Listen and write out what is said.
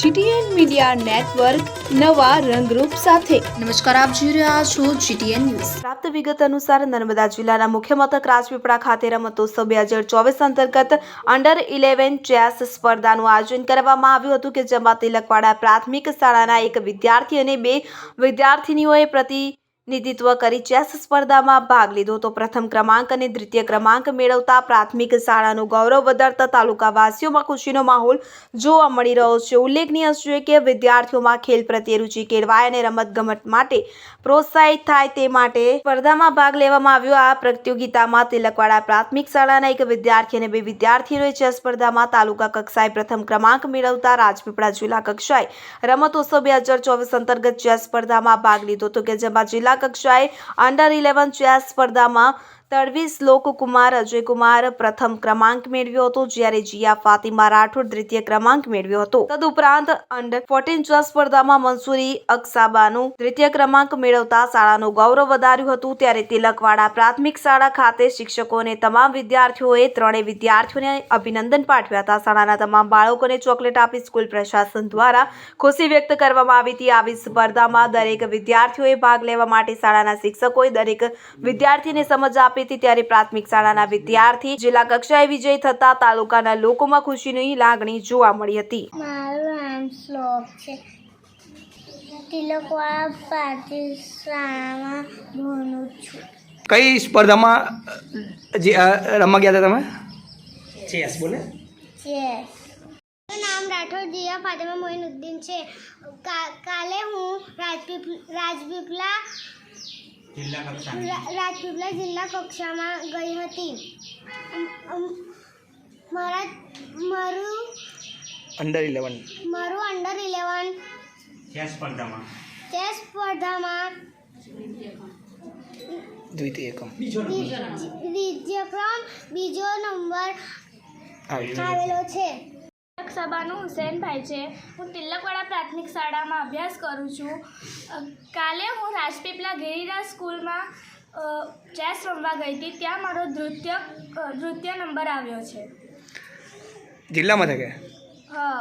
GTN media network નવા રંગરૂપ સાથે. નમસ્કાર આપ જોઈ રહ્યા છો જીટીએન ન્યૂઝ. પ્રાપ્ત વિગત અનુસાર નર્મદા જિલ્લાના મુખ્ય મથક રાજપીપળા ખાતે રમતોત્સવ બે હજાર ચોવીસ અંતર્ગત અંડર ઇલેવન ચેસ સ્પર્ધાનું આયોજન કરવામાં આવ્યું હતું કે જેમાં તિલકવાડા પ્રાથમિક શાળાના એક વિદ્યાર્થી અને બે વિદ્યાર્થિનીઓએ પ્રતિનિધિત્વ કરી ચેસ સ્પર્ધામાં ભાગ લીધો તો પ્રથમ ક્રમાંક અને દ્વિતીય ક્રમાંક મેળવતા પ્રાથમિક શાળાનું ગૌરવ વધારતા તાલુકાવાસીઓમાં ખુશીનો માહોલ જોવા મળી રહ્યો છે. ઉલ્લેખનીય છે કે વિદ્યાર્થીઓમાં ખેલ પ્રત્યે રુચિ કેળવાય અને રમતગમત માટે પ્રોત્સાહિત થાય તે માટે સ્પર્ધામાં ભાગ લેવામાં આવ્યો. આ પ્રતિયોગિતામાં તિલકવાડા પ્રાથમિક શાળાના એક વિદ્યાર્થી અને બે વિદ્યાર્થીઓએ ચેસ સ્પર્ધામાં તાલુકા કક્ષાએ પ્રથમ ક્રમાંક મેળવતા રાજપીપળા જિલ્લા કક્ષાએ રમતોત્સવ બે હજાર ચોવીસ અંતર્ગત ચેસ સ્પર્ધામાં ભાગ લીધો હતો કે જેમાં જિલ્લા કક્ષાએ અંડર ઇલેવન ચેસ સ્પર્ધામાં તડવી શ્લોકકુમાર અજયકુમાર પ્રથમ ક્રમાંક મેળવ્યો હતો, જ્યારે જીયા ફાતિમા રાઠોડ દ્વિતીય ક્રમાંક મેળવ્યો હતો. તદુપરાંત અંડર ફોર્ટીન ચ સ્પર્ધામાં મંસૂરી અકસાબાનું દ્વિતીય ક્રમાંક મેળવતા શાળાનું ગૌરવ વધાર્યું હતું, ત્યારે તિલકવાડા પ્રાથમિક શાળા ખાતે શિક્ષકો અને તમામ વિદ્યાર્થીઓએ ત્રણેય વિદ્યાર્થીઓને અભિનંદન પાઠવ્યા હતા. શાળાના તમામ બાળકોને ચોકલેટ આપી સ્કૂલ પ્રશાસન દ્વારા ખુશી વ્યક્ત કરવામાં આવી હતી. આવી સ્પર્ધામાં દરેક વિદ્યાર્થીઓએ ભાગ લેવા માટે શાળાના શિક્ષકોએ દરેક વિદ્યાર્થીને સમજ આપી હતી ત્યારે પ્રાથમિક શાળાના વિદ્યાર્થી જિલ્લા કક્ષાએ વિજય થતા તાલુકાના લોકોમાં ખુશીની લાગણી જોવા મળી હતી. મારું નામ શ્લોક છે. તિલકવાળા પ્રાથમિક શાળામાં ભણું છું. કઈ સ્પર્ધામાં જે રમવા ગયા હતા તમે? ચેસ બોલે? ચેસ. નામ રાઠોડ જીયા ફાતેમા મોઇનુદ્દીન છે. કા- કાલે હું રાજપીપ રાજપીપલા રા- રાજપીપળા જિલ્લા કક્ષામાં ગઈ હતી. મારા મારું અંડર ઇલેવન મારું અંડર ઇલેવન ચેસ સ્પર્ધામાં. ચેસ સ્પર્ધામાં દ્વિતીય એકમ. વિદ્યાક્રમ બીજો નંબર આવેલો છે. સભાનું હુસેનભાઈ છે. હું તિલકવાડા પ્રાથમિક શાળામાં અભ્યાસ કરું છું. કાલે હું રાજપીપલા ગિરિરાજ સ્કૂલમાં ચેસ રમવા ગઈ હતી. ત્યાં મારો નૃત્ય નૃત્ય નંબર આવ્યો છે. જિલ્લામાં থাকে હા.